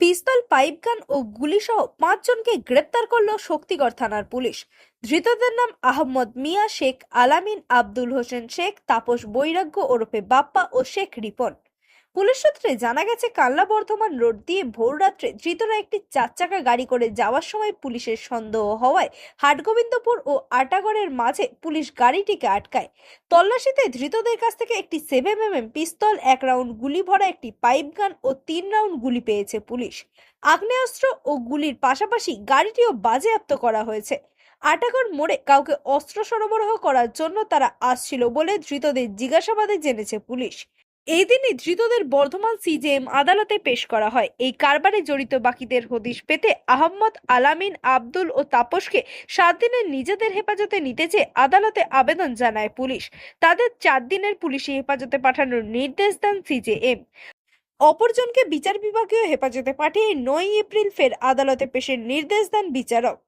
পিস্তল pipe gun ও গুলিসহ পাঁচজনকে গ্রেপ্তার করল শক্তিগড় থানার পুলিশ। ধৃতদের নাম আহমদ মিয়া শেখ, আলামিন আব্দুল হোসেন শেখ, তাপস বৈরাগ্য ওরফে বাপ্পা ও শেখ রিপন। পুলিশ সূত্রে জানা গেছে, কাল্লা বর্ধমান রোড দিয়ে ভোররাত্রে ধৃতরা একটি চার চাকা গাড়ি করে যাওয়ার সময় পুলিশের সন্দেহ হওয়ায় হাটগোবিন্দপুর ও আটাগড়ের মাঝে পুলিশ গাড়িটিকে আটকায়। তল্লাশিতে ধৃতদের কাছ থেকে একটি সেভেন এম পিস্তল, এক রাউন্ড গুলি ভরা একটি পাইপ গান ও তিন রাউন্ড গুলি পেয়েছে পুলিশ। আগ্নেয়াস্ত্র ও গুলির পাশাপাশি গাড়িটিও বাজেয়াপ্ত করা হয়েছে। আটাগড় মোড়ে কাউকে অস্ত্র সরবরাহ করার জন্য তারা আসছিল বলে ধৃতদের জিজ্ঞাসাবাদে জেনেছে পুলিশ। এই দিনই ধৃতদের বর্ধমান সিজেএম আদালতে পেশ করা হয়। এই কারবারে জড়িত বাকিদের হদিশ পেতে আহম্মদ আলামিন আব্দুল ও তাপসকে সাত দিনের নিজেদের হেফাজতে নিতে চেয়ে আদালতে আবেদন জানায় পুলিশ। তাদের চার দিনের পুলিশি হেফাজতে পাঠানোর নির্দেশ দেন সিজেএম। অপরজনকে বিচার বিভাগীয় হেফাজতে পাঠিয়ে নয় এপ্রিল ফের আদালতে পেশের নির্দেশ দেন বিচারক।